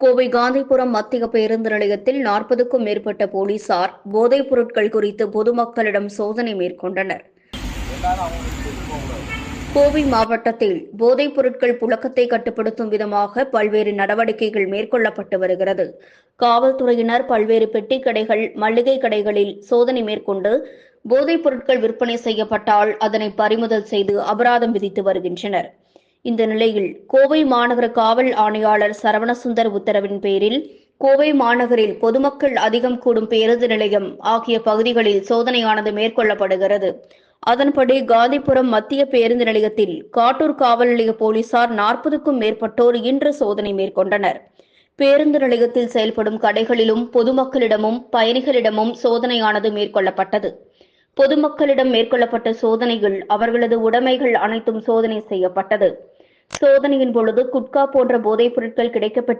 கோவை காந்திபுரம் மத்திய பேருந்து நிலையத்தில் நாற்பதுக்கும் மேற்பட்ட போலீசார் போதைப் பொருட்கள் குறித்து பொதுமக்களிடம் சோதனை மேற்கொண்டனர். கோவை மாவட்டத்தில் போதைப் பொருட்கள் புழக்கத்தை கட்டுப்படுத்தும் விதமாக பல்வேறு நடவடிக்கைகள் மேற்கொள்ளப்பட்டு வருகிறது. காவல்துறையினர் பல்வேறு பெட்டி கடைகள் மளிகை கடைகளில் சோதனை மேற்கொண்டு போதைப் பொருட்கள் விற்பனை செய்யப்பட்டால் அதனை பறிமுதல் செய்து அபராதம் விதித்து வருகின்றனர். இந்த நிலையில் கோவை மாநகர காவல் ஆணையாளர் சரவணசுந்தர் உத்தரவின் பேரில் கோவை மாநகரில் பொதுமக்கள் அதிகம் கூடும் பேருந்து நிலையம் ஆகிய பகுதிகளில் சோதனையானது மேற்கொள்ளப்படுகிறது. அதன்படி காந்திபுரம் மத்திய பேருந்து நிலையத்தில் காட்டூர் காவல் நிலைய போலீசார் நாற்பதுக்கும் மேற்பட்டோர் இன்று சோதனை மேற்கொண்டனர். பேருந்து நிலையத்தில் செயல்படும் கடைகளிலும் பொதுமக்களிடமும் பயணிகளிடமும் சோதனையானது மேற்கொள்ளப்பட்டது. பொதுமக்களிடம் மேற்கொள்ளப்பட்ட சோதனையில் அவர்களது உடைமைகள் அனைத்தும் சோதனை செய்யப்பட்டது. சோதனையின் பொழுது குட்கா போன்ற போதைப் பொருட்கள் கிடைக்கப்பட்டு